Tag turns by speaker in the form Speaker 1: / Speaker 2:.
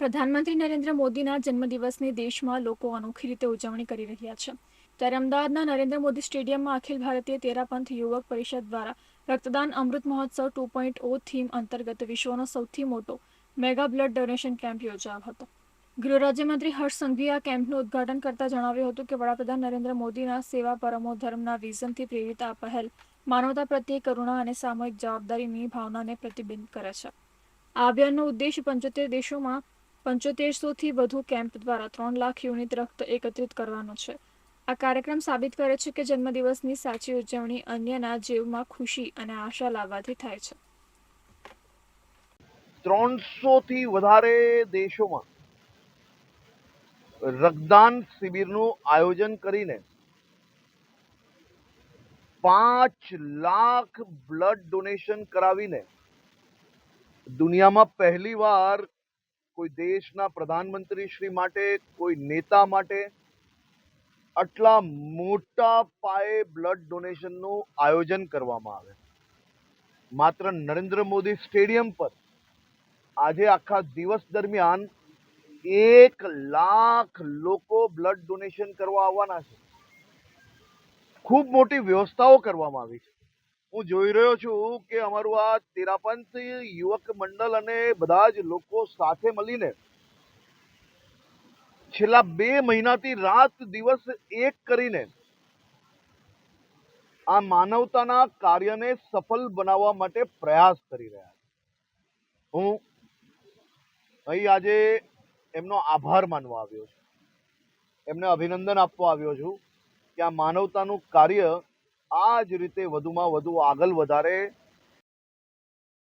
Speaker 1: પ્રધાનમંત્રી નરેન્દ્ર મોદીના જન્મદિવસની દેશમાં લોકો અનોખી રીતે ઉજવણી કરી રહ્યા છે. ત્યારે અમદાવાદના નરેન્દ્ર મોદી સ્ટેડિયમમાં અખિલ ભારતીય તેરાપંથ યુવક પરિષદ દ્વારા રક્તદાન અમૃત મહોત્સવ ટુ પોઈન્ટ ઓ થીમ અંતર્ગત વિશ્વનો સૌથી મોટો મેગા બ્લડ ડોનેશન કેમ્પ યોજાયો હતો. ગૃહ રાજ્યમંત્રી હર્ષ સંઘવીએ આ કેમ્પનું ઉદઘાટન કરતા જણાવ્યું હતું કે વડાપ્રધાન નરેન્દ્ર મોદીના સેવા પરમો ધર્મના વિઝનથી પ્રેરિત આ પહેલ માનવતા પ્રત્યે કરુણા અને સામૂહિક જવાબદારીની ભાવનાને પ્રતિબિંબ કરે છે. આ અભિયાનનો ઉદ્દેશ પંચોતેર દેશોમાં પંચોતેરસોથી વધુ કેમ્પ દ્વારા ત્રણ લાખ યુનિટ રક્ત એકત્રિત કરવાનો છે. આ કાર્યક્રમ સાબિત કરે છે કે જન્મદિવસની સાચી ઉજવણી અન્યના જીવમાં ખુશી અને આશા લાવવાથી થાય છે.
Speaker 2: ત્રણસો થી વધારે દેશોમાં રક્તદાન શિબિરનું આયોજન કરીને પાંચ લાખ બ્લડ ડોનેશન કરાવીને દુનિયામાં પહેલીવાર કોઈ દેશના પ્રધાનમંત્રી શ્રી માટે, કોઈ નેતા માટે આટલા મોટા પાયે બ્લડ ડોનેશનનું આયોજન કરવામાં આવે. માત્ર નરેન્દ્ર મોદી સ્ટેડિયમ પર. આજે આખા દિવસ દરમિયાન એક લાખ લોકો બ્લડ ડોનેશન કરવા આવવાના છે. ખૂબ મોટી વ્યવસ્થાઓ કરવામાં આવી છે. હું જોઈ રહ્યો છું કે અમારું આ તેરાપંથ યુવક મંડળ અને બધા જ લોકો સાથે મળીને છેલ્લા બે મહિનાથી રાત દિવસ એક કરીને આ માનવતાના કાર્યને સફળ બનાવવા માટે પ્રયાસ કરી રહ્યા છે. હું અહીં આજે એમનો આભાર માનવા આવ્યો છું. એમને અભિનંદન આપવા આવ્યો છું કે આ માનવતાનું કાર્ય આ જ રીતે વધુમાં વધુ આગળ વધારે